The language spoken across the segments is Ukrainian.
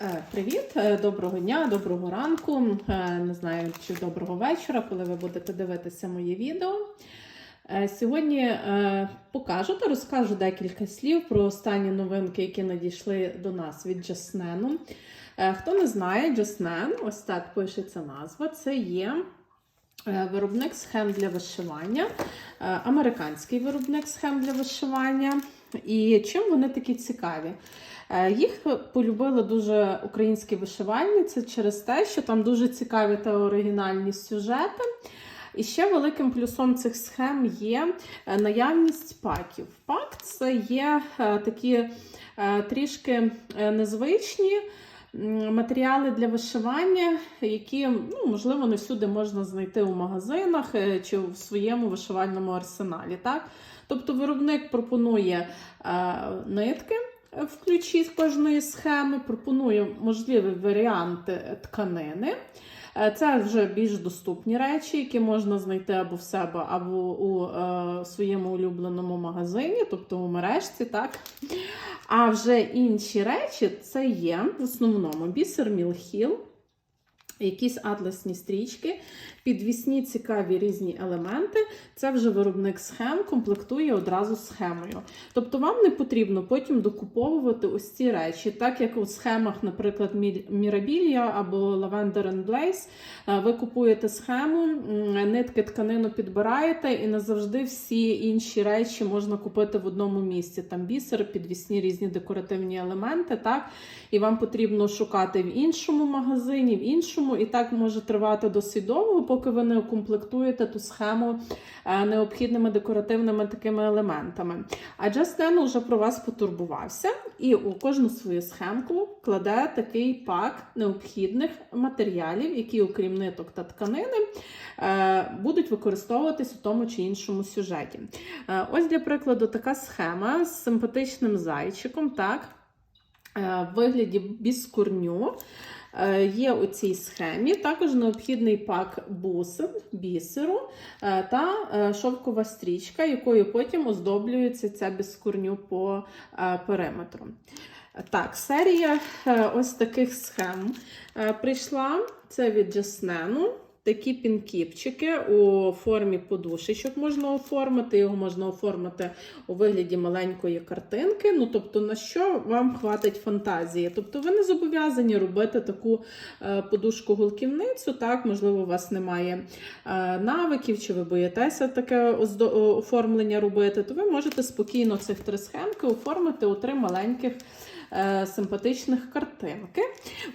Е, Привіт, е, доброго дня, доброго ранку. Е, Не знаю, чи доброго вечора, коли ви будете дивитися моє відео. Сьогодні покажу та розкажу декілька слів про останні новинки, які надійшли до нас від Джаснену. Хто не знає, Джаснен, ось так пишеться назва. Це є виробник схем для вишивання, американський виробник схем для вишивання. І чим вони такі цікаві? Е, Їх полюбили дуже українські вишивальниці через те, що там дуже цікаві та оригінальні сюжети. І ще великим плюсом цих схем є е, наявність паків. Пак це є е, такі трішки незвичні матеріали для вишивання, які ну, можливо не всюди можна знайти у магазинах чи в своєму вишивальному арсеналі. Так? Тобто виробник пропонує нитки в ключі з кожної схеми, пропоную можливі варіанти тканини. Е, Це вже більш доступні речі, які можна знайти або в себе, або у е, своєму улюбленому магазині, тобто у мережці. так? А вже інші речі це є в основному бісер Мілхіл, якісь атласні стрічки, підвісні цікаві різні елементи. Це вже виробник схем комплектує одразу схемою. Тобто вам не потрібно потім докуповувати ось ці речі, так як у схемах, наприклад, Мірабілія або Lavender Blaze, е, ви купуєте схему, нитки тканину підбираєте, і не завжди всі інші речі можна купити в одному місці. Там бісер, підвісні різні декоративні елементи, так? І вам потрібно шукати в іншому магазині, в іншому, і так може тривати досить довго, поки ви не укомплектуєте ту схему е, необхідними декоративними такими елементами. А Just вже про вас потурбувався, і у кожну свою схемку кладе такий пак необхідних матеріалів, які, окрім ниток та тканини, е, будуть використовуватись у тому чи іншому сюжеті. Е, Ось для прикладу така схема з симпатичним зайчиком, так, в вигляді біскурню. Е, Є у цій схемі також необхідний пак бусин, бісеру е, та е, шовкова стрічка, якою потім оздоблюється ця біскурню по периметру. Так, серія ось таких схем прийшла. Це від Джаснену. Такі пінкіпчики у формі подушечок можна оформити. Його можна оформити у вигляді маленької картинки. Ну, тобто, на що вам хватить фантазії? Тобто, ви не зобов'язані робити таку е, подушку-гулківницю. Так, можливо, у вас немає е, навиків, чи ви боїтеся таке оформлення робити, то ви можете спокійно цих три схемки оформити у три маленьких. Е, Симпатичних картинки.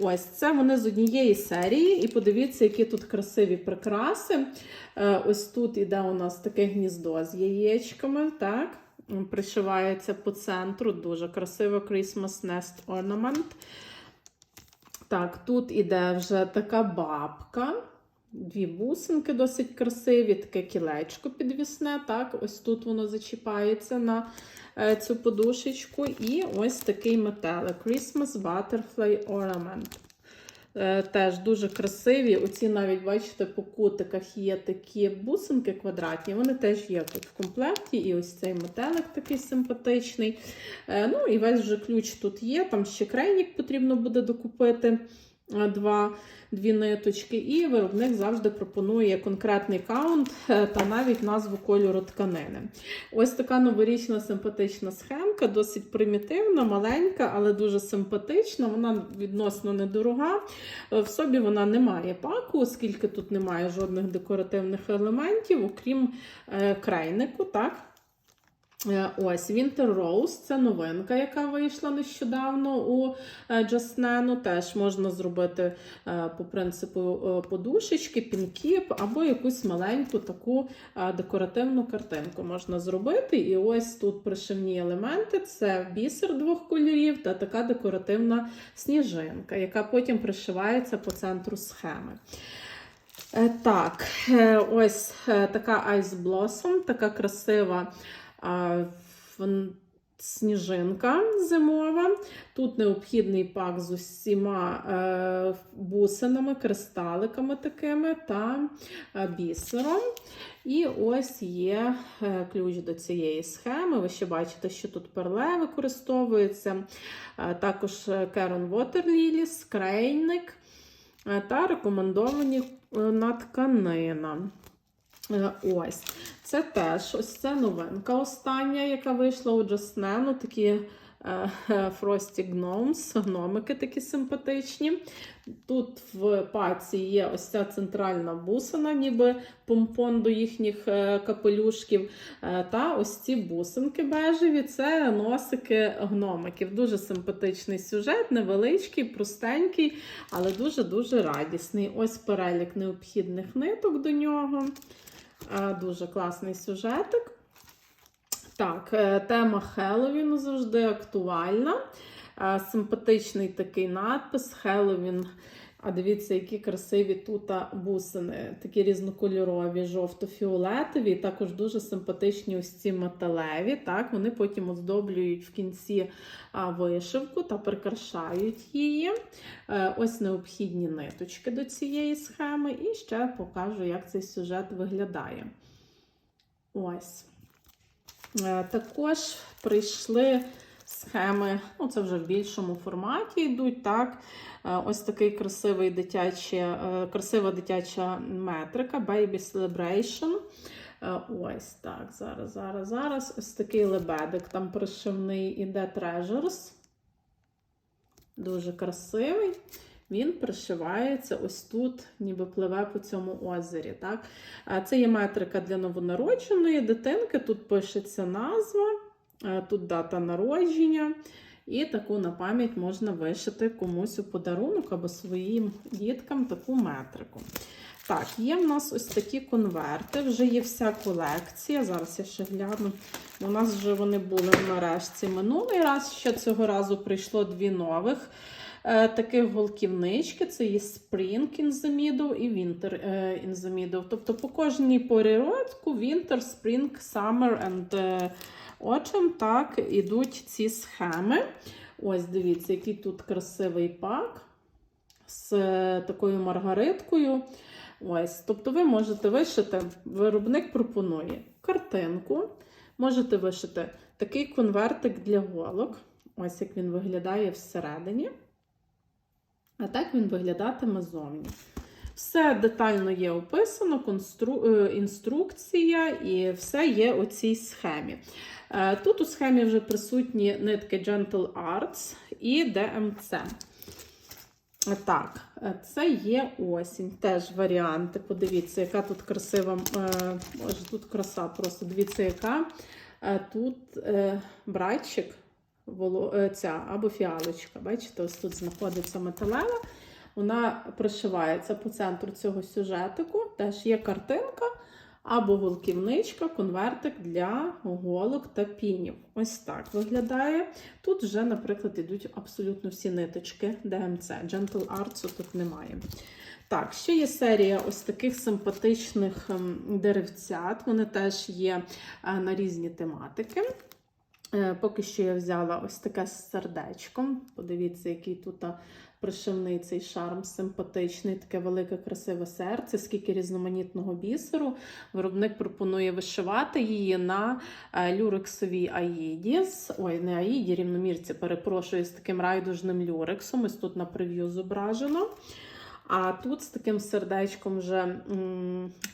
Ось це вони з однієї серії. І подивіться, які тут красиві прикраси. Е, Ось тут іде у нас таке гніздо з яєчками. так? Пришивається по центру. Дуже красиво Christmas Nest Ornament. Так, тут іде вже така бабка. Дві бусинки досить красиві, таке кілечко підвісне. Так, ось тут воно зачіпається на е, цю подушечку. І ось такий метелик Christmas Butterfly Ornament. Е, Теж дуже красиві. Оці навіть, бачите, по кутиках є такі бусинки квадратні. Вони теж є тут в комплекті. І ось цей метелик такий симпатичний. Е, Ну і весь вже ключ тут є. Там ще крайнік потрібно буде докупити. Два, дві ниточки, і виробник завжди пропонує конкретний каунт е, та навіть назву кольору тканини. Ось така новорічна симпатична схемка, досить примітивна, маленька, але дуже симпатична. Вона відносно недорога. Е, В собі вона не має паку, оскільки тут немає жодних декоративних елементів, окрім е, крайнику. так? Е, Ось Winter Rose це новинка, яка вийшла нещодавно у Джаснену. Теж можна зробити е, по принципу е, подушечки, пінкіп або якусь маленьку таку декоративну картинку можна зробити. І ось тут пришивні елементи: це бісер двох кольорів та така декоративна сніжинка, яка потім пришивається по центру схеми. Так, ось така Ice Blossom, така красива. Сніжинка зимова. Тут необхідний пак з усіма е, бусинами, кристаликами такими та е, бісером. І ось є е, ключ до цієї схеми. Ви ще бачите, що тут перле використовується. Також Caron Water Lilies, крейник та рекомендовані на тканина. Е, Ось. Це теж ось це новинка остання, яка вийшла у Джаснену. Такі е, е, Gnomes, гномики такі симпатичні. Тут в паці є ось ця центральна бусина, ніби помпон до їхніх е, капелюшків. Та ось ці бусинки бежеві це носики гномиків. Дуже симпатичний сюжет, невеличкий, простенький, але дуже-дуже радісний. Ось перелік необхідних ниток до нього. Е, Дуже класний сюжетик. Так, е, тема Хеллоуіну завжди актуальна. Е, Симпатичний такий надпис Хеллоуін. А дивіться, які красиві тут бусини, такі різнокольорові, жовто-фіолетові, також дуже симпатичні ось ці металеві. Так, Вони потім оздоблюють в кінці вишивку та прикрашають її. Е, Ось необхідні ниточки до цієї схеми. І ще покажу, як цей сюжет виглядає. Ось. Е, Також прийшли схеми, ну це вже в більшому форматі йдуть. так. Е, Ось такий красивий дитячий, е, красива дитяча метрика Baby Celebration. Е, Ось так. Зараз, зараз, зараз. Ось такий лебедик там пришивний іде Treasures. Дуже красивий. Він пришивається ось тут, ніби пливе по цьому озері. Так? Це є метрика для новонародженої дитинки. Тут пишеться назва, тут дата народження. І таку на пам'ять можна вишити комусь у подарунок або своїм діткам таку метрику. Так, є в нас ось такі конверти, вже є вся колекція. Зараз я ще гляну. У нас вже вони були в мережці минулий раз. Ще цього разу прийшло дві нових е, таких голківнички. Це є Spring in the Middle і Winter е, in the Middle. Тобто по кожній порі року Winter, Spring, Summer and е, Autumn, так, ідуть ці схеми. Ось, дивіться, який тут красивий пак з е, такою маргариткою. Ось, тобто ви можете вишити, виробник пропонує картинку, можете вишити такий конвертик для голок. Ось як він виглядає всередині. А так він виглядатиме зовні. Все детально є описано, констру... е, інструкція і все є у цій схемі. Е, Тут у схемі вже присутні нитки Gentle Arts і DMC. Так, е, це є осінь, теж варіанти. Подивіться, яка тут красива, е, тут краса просто. Дивіться, яка тут братчик, ця або фіалочка. Бачите, ось тут знаходиться металева. Вона пришивається по центру цього сюжетику. Теж є картинка або голківничка, конвертик для голок та пінів. Ось так виглядає. Тут вже, наприклад, йдуть абсолютно всі ниточки DMC. Gentle Arts тут немає. Так, ще є серія ось таких симпатичних ем, деревцят. Вони теж є е, на різні тематики. Е, Поки що я взяла ось таке з сердечком. Подивіться, який тут пришивний цей шарм, симпатичний, таке велике, красиве серце, скільки різноманітного бісеру. Виробник пропонує вишивати її на е, люрексовій аїді. Ой, не аїді, рівномірці, перепрошую, з таким райдужним люрексом. Ось тут на прев'ю зображено. А тут з таким сердечком вже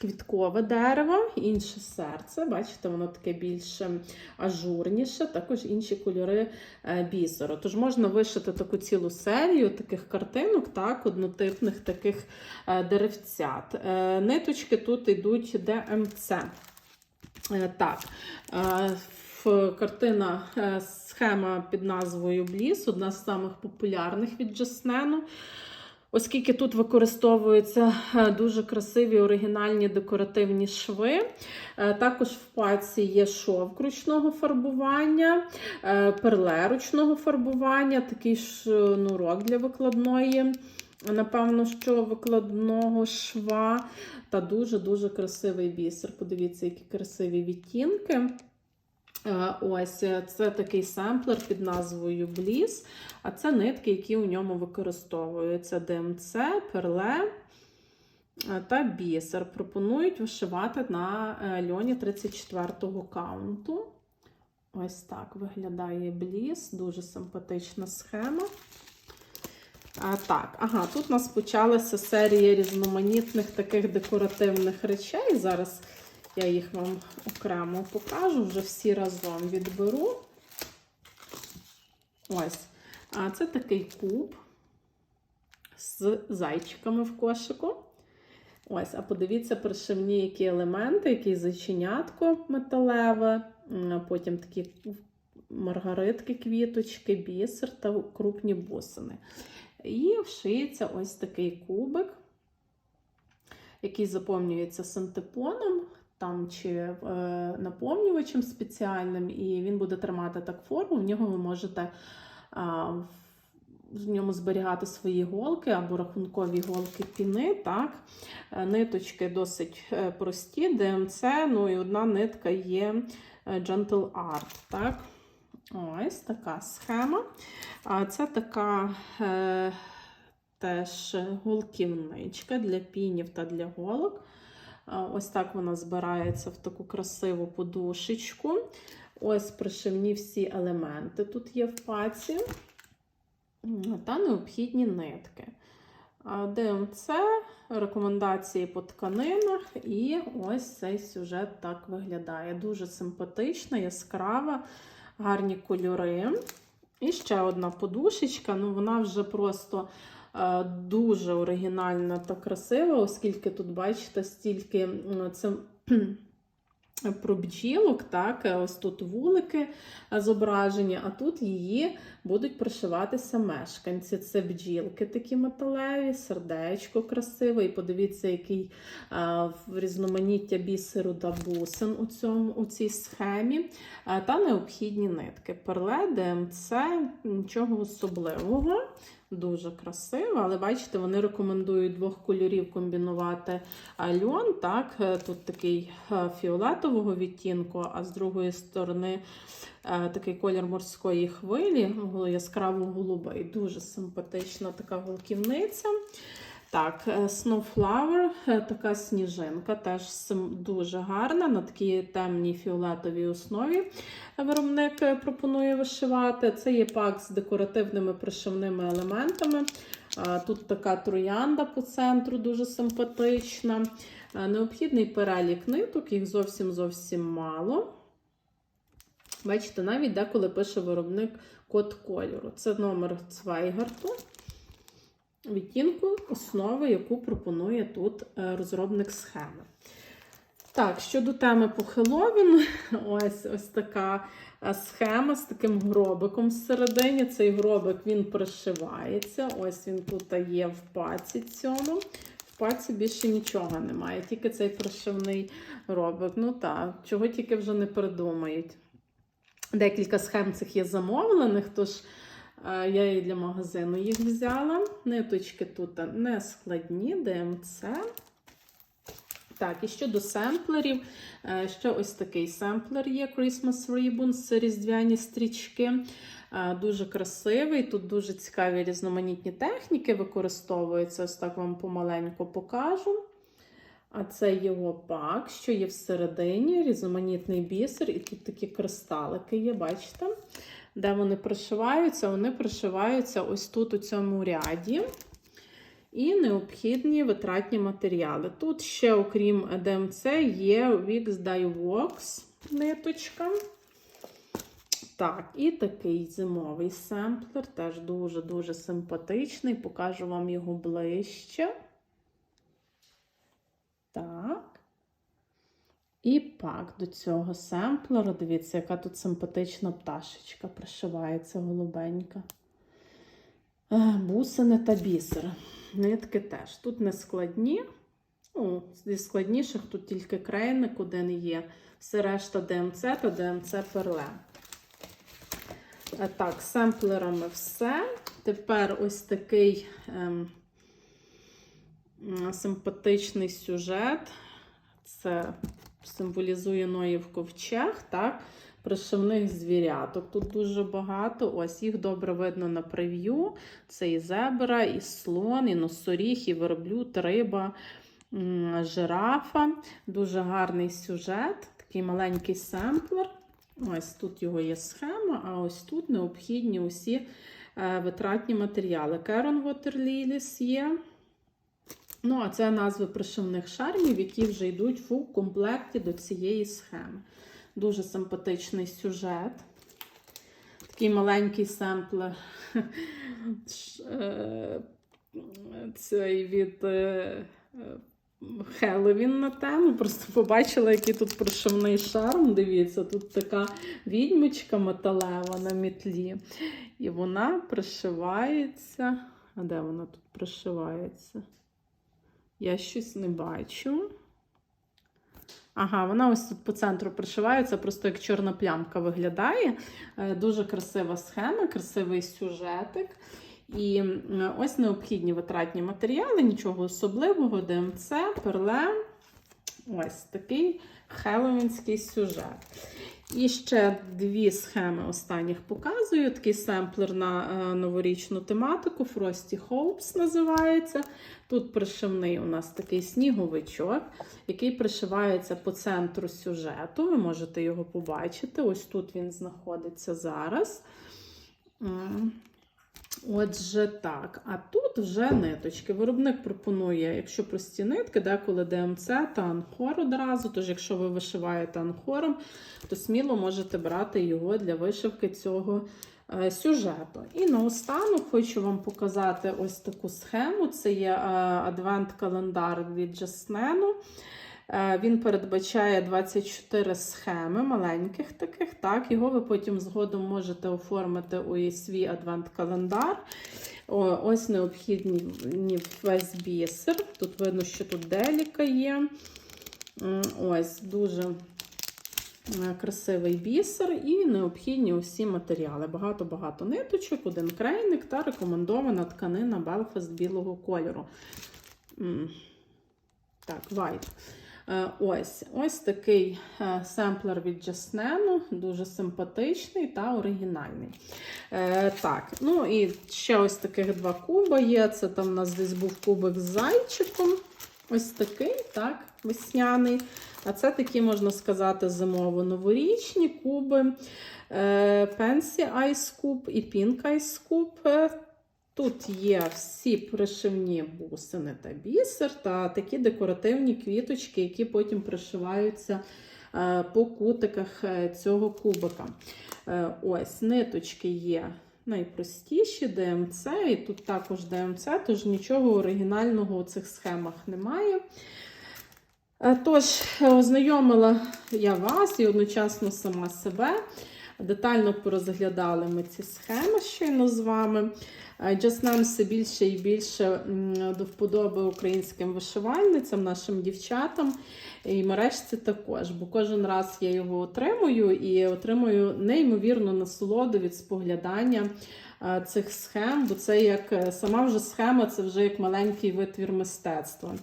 квіткове дерево, інше серце. Бачите, воно таке більш ажурніше, також інші кольори е, бісеру. Тож можна вишити таку цілу серію таких картинок, так, однотипних таких е, деревцят. Е, Ниточки тут йдуть ДМЦ. Так, картина схема під назвою Бліс, одна з самих популярних від Джаснену. Оскільки тут використовуються е, дуже красиві оригінальні декоративні шви. Е, Також в паці є шовк ручного фарбування, е, перле ручного фарбування, такий шнурок для викладної, напевно, що викладного шва. Та дуже-дуже красивий бісер. Подивіться, які красиві відтінки. Е, Ось е, це такий семплер під назвою Bliss, а це нитки, які у ньому використовуються ДМЦ, перле е, та бісер. Пропонують вишивати на льоні 34-го каунту. Ось так виглядає Bliss, дуже симпатична схема. А, так, ага, тут у нас почалася серія різноманітних таких декоративних речей. Зараз я їх вам окремо покажу, вже всі разом відберу. Ось. А це такий куб з зайчиками в кошику. Ось, а подивіться, пришивні які елементи, який зайченятко металеве, потім такі маргаритки, квіточки, бісер та крупні бусини. І вшиється ось такий кубик, який заповнюється синтепоном там чи е, наповнювачем спеціальним, і він буде тримати так форму. В нього ви можете а, в- ньому зберігати свої голки або рахункові голки піни. Так? Е, Ниточки досить е, прості, ДМЦ, ну і одна нитка є е, Gentle Art. Так? Ось така схема. А це така е, теж голківничка для пінів та для голок. Ось так вона збирається в таку красиву подушечку. Ось пришивні всі елементи тут є в паці. Та необхідні нитки. ДМЦ, рекомендації по тканинах, і ось цей сюжет так виглядає. Дуже симпатична, яскрава, гарні кольори. І ще одна подушечка, ну вона вже просто дуже оригінальна та красива, оскільки тут, бачите, стільки це про бджілок, так, е, ось тут вулики е, зображені, а тут її будуть пришиватися мешканці. Це бджілки такі металеві, сердечко красиве. І подивіться, який е, в різноманіття бісеру та бусин у, цьому, у цій схемі. Е, Та необхідні нитки. Перле, ДМЦ, нічого особливого. Дуже красиво, але бачите, вони рекомендують двох кольорів комбінувати льон. Так, Е, тут такий е, фіолетового відтінку, а з другої сторони е, такий колір морської хвилі, гол- яскраво голубий. Дуже симпатична така голківниця. Так, е, Snowflower, е, така сніжинка, теж дуже гарна на такій темній фіолетовій основі. Виробник е, пропонує вишивати. Це є пак з декоративними пришивними елементами. Тут така троянда по центру, дуже симпатична. Необхідний перелік ниток, їх зовсім зовсім мало. Бачите, навіть деколи пише виробник код кольору. Це номер Цвайгарту, відтінку основи, яку пропонує тут е, розробник схеми. Так, щодо теми по Хеллоуіну, ось ось така е, схема з таким гробиком всередині. Цей гробик він пришивається. Ось він тут є в паці цьому. В паці більше нічого немає, тільки цей пришивний робик. Ну так, чого тільки вже не придумають. Декілька схем цих є замовлених, тож я і для магазину їх взяла. Ниточки тут не складні, ДМЦ. Так, і щодо семплерів, е, ще ось такий семплер є Christmas це різдвяні стрічки. Е, Дуже красивий. Тут дуже цікаві різноманітні техніки використовуються. Ось так вам помаленьку покажу. А це його пак, що є всередині, різноманітний бісер, і тут такі кристалики є, бачите? Де вони пришиваються? Вони пришиваються ось тут у цьому ряді. І необхідні витратні матеріали. Тут ще, окрім ДМЦ, є Wix Dye Works ниточка. Так, і такий зимовий семплер, теж дуже-дуже симпатичний. Покажу вам його ближче. Так. І пак до цього семплера. Дивіться, яка тут симпатична пташечка пришивається голубенька. Е, Бусини та бісер. Нитки теж. Тут не складні. Ну, зі складніших тут тільки крейник один є. Все решта ДМЦ та ДМЦ перле. Е, Так, семплерами все. Тепер ось такий ем, симпатичний сюжет. Це символізує Ноїв ковчег. Так? пришивних звіряток. Тут дуже багато. Ось їх добре видно на прев'ю. Це і зебра, і слон, і носоріг, і верблюд, риба, жирафа. Дуже гарний сюжет, такий маленький семплер. Ось тут його є схема, а ось тут необхідні усі е, витратні матеріали. Керон Lilies є. Ну, а це назви пришивних шармів, які вже йдуть у комплекті до цієї схеми. Дуже симпатичний сюжет. Такий маленький семплер. Ш- е, Цей від е, е, на тему. Просто побачила, який тут пришивний шарм. Дивіться, тут така відьмочка металева на мітлі. І вона пришивається. А де вона тут пришивається? Я щось не бачу. Ага, вона ось тут по центру пришивається, просто як чорна плямка виглядає. Е, Дуже красива схема, красивий сюжетик. І ось необхідні витратні матеріали, нічого особливого, ДМЦ, перле. Ось такий хеллоуінський сюжет. І ще дві схеми останніх показую. Такий семплер на е, новорічну тематику. Frosty Hopes називається. Тут пришивний у нас такий сніговичок, який пришивається по центру сюжету. Ви можете його побачити. Ось тут він знаходиться зараз. Отже, так. А тут вже ниточки. Виробник пропонує, якщо прості нитки, деколи ДМЦ та анхор одразу. Тож, якщо ви вишиваєте анхором, то сміло можете брати його для вишивки цього е, сюжету. І наостанок хочу вам показати ось таку схему. Це є е, адвент-календар від Джаснену. Е, Він передбачає 24 схеми, маленьких таких. Так, Його ви потім згодом можете оформити у свій адвент-календар. Ось необхідні весь бісер. Тут видно, що тут деліка є. Ось дуже е, красивий бісер і необхідні усі матеріали. Багато-багато ниточок, один крейник та рекомендована тканина Belfast білого кольору. Так, white. Е, Ось ось такий е, семплер від Джаснену, дуже симпатичний та оригінальний. Е, Так, ну і ще ось таких два куба є. Це там у нас десь був кубик з зайчиком. Ось такий, так, весняний. А це такі, можна сказати, зимово-новорічні куби. Fancy Ice Cube і Pink Ice Cube. Тут є всі пришивні бусини та бісер, та такі декоративні квіточки, які потім пришиваються е, по кутиках е, цього кубика. Е, Ось ниточки є найпростіші, ДМЦ, і тут також ДМЦ, тож нічого оригінального у цих схемах немає. Тож, ознайомила я вас і одночасно сама себе. Детально порозглядали ми ці схеми щойно з вами. Е, Just все більше і більше до вподоби українським вишивальницям, нашим дівчатам. І мережці також, бо кожен раз я його отримую і отримую неймовірну насолоду від споглядання е, цих схем, бо це як е, сама вже схема, це вже як маленький витвір мистецтва.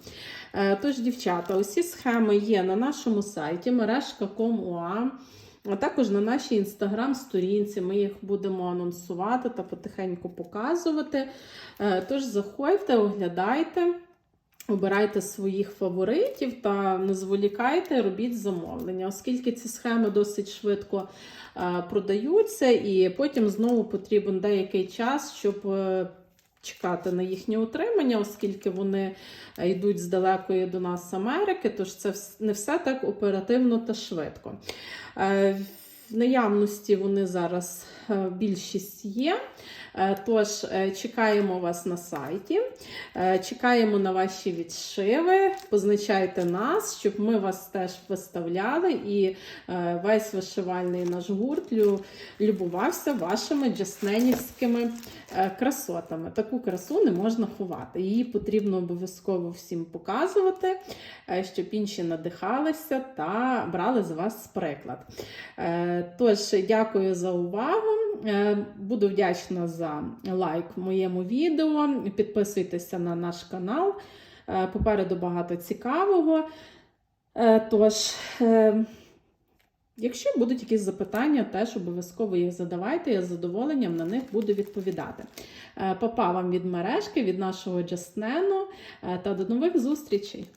Е, Тож, дівчата, усі схеми є на нашому сайті мережка.com.ua, а також на нашій інстаграм-сторінці. Ми їх будемо анонсувати та потихеньку показувати. Е, Тож заходьте, оглядайте. Обирайте своїх фаворитів та не зволікайте, робіть замовлення, оскільки ці схеми досить швидко е, продаються, і потім знову потрібен деякий час, щоб е, чекати на їхнє отримання, оскільки вони е, йдуть з далекої до нас Америки, тож це не все так оперативно та швидко. Е, В наявності вони зараз е, більшість є. Е, Тож е, чекаємо вас на сайті, е, чекаємо на ваші відшиви. Позначайте нас, щоб ми вас теж виставляли, і весь вишивальний наш гурт любувався вашими джасненівськими красотами. Таку красу не можна ховати. Її потрібно обов'язково всім показувати, щоб інші надихалися та брали з вас приклад. Тож, дякую за увагу. Буду вдячна за лайк моєму відео. Підписуйтеся на наш канал. Е, Попереду багато цікавого. Е, Тож, е, Якщо будуть якісь запитання, теж обов'язково їх задавайте. Я з задоволенням на них буду відповідати. Папа вам від мережки, від нашого Джаснену та до нових зустрічей!